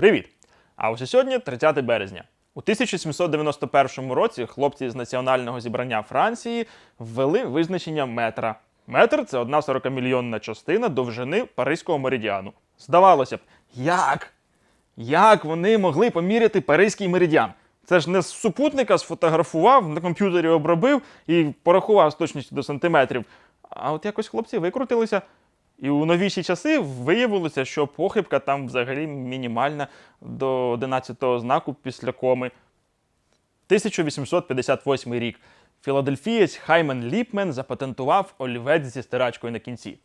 Привіт! А ось сьогодні 30 березня. У 1791 році хлопці з національного зібрання Франції ввели визначення метра. Метр це одна 40-мільйонна частина довжини Паризького меридіану. Здавалося б, як? Як вони могли поміряти Паризький меридіан? Це ж не з супутника сфотографував, на комп'ютері обробив і порахував з точністю до сантиметрів. А от якось хлопці викрутилися. І у новіші часи виявилося, що похибка там взагалі мінімальна до 11-го знаку після коми. 1858 рік. Філадельфієць Хаймен Ліпмен запатентував олівець зі стирачкою на кінці.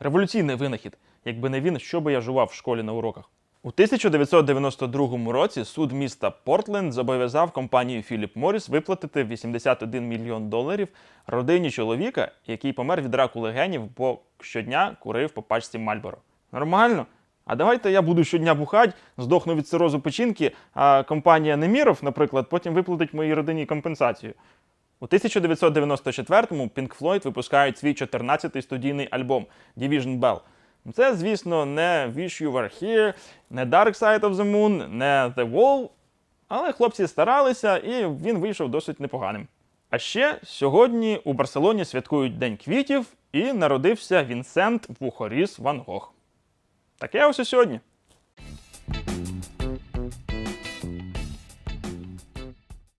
Революційний винахід. Якби не він, що би я жував в школі на уроках. У 1992 році суд міста Портленд зобов'язав компанію Філіп Морріс виплатити 81 мільйон доларів родині чоловіка, який помер від раку легенів, бо щодня курив по пачці Мальборо. Нормально? А давайте я буду щодня бухать, здохну від цирозу печінки, а компанія Неміров, наприклад, потім виплатить моїй родині компенсацію. У 1994-му Pink Floyd випускають свій 14-й студійний альбом Division Bell. Це, звісно, не Wish You Were Here, не Dark Side of the Moon, не The Wall, але хлопці старалися, і він вийшов досить непоганим. А ще сьогодні у Барселоні святкують День квітів і народився Вінсент Вухоріс Ван Гог. Таке ось і сьогодні.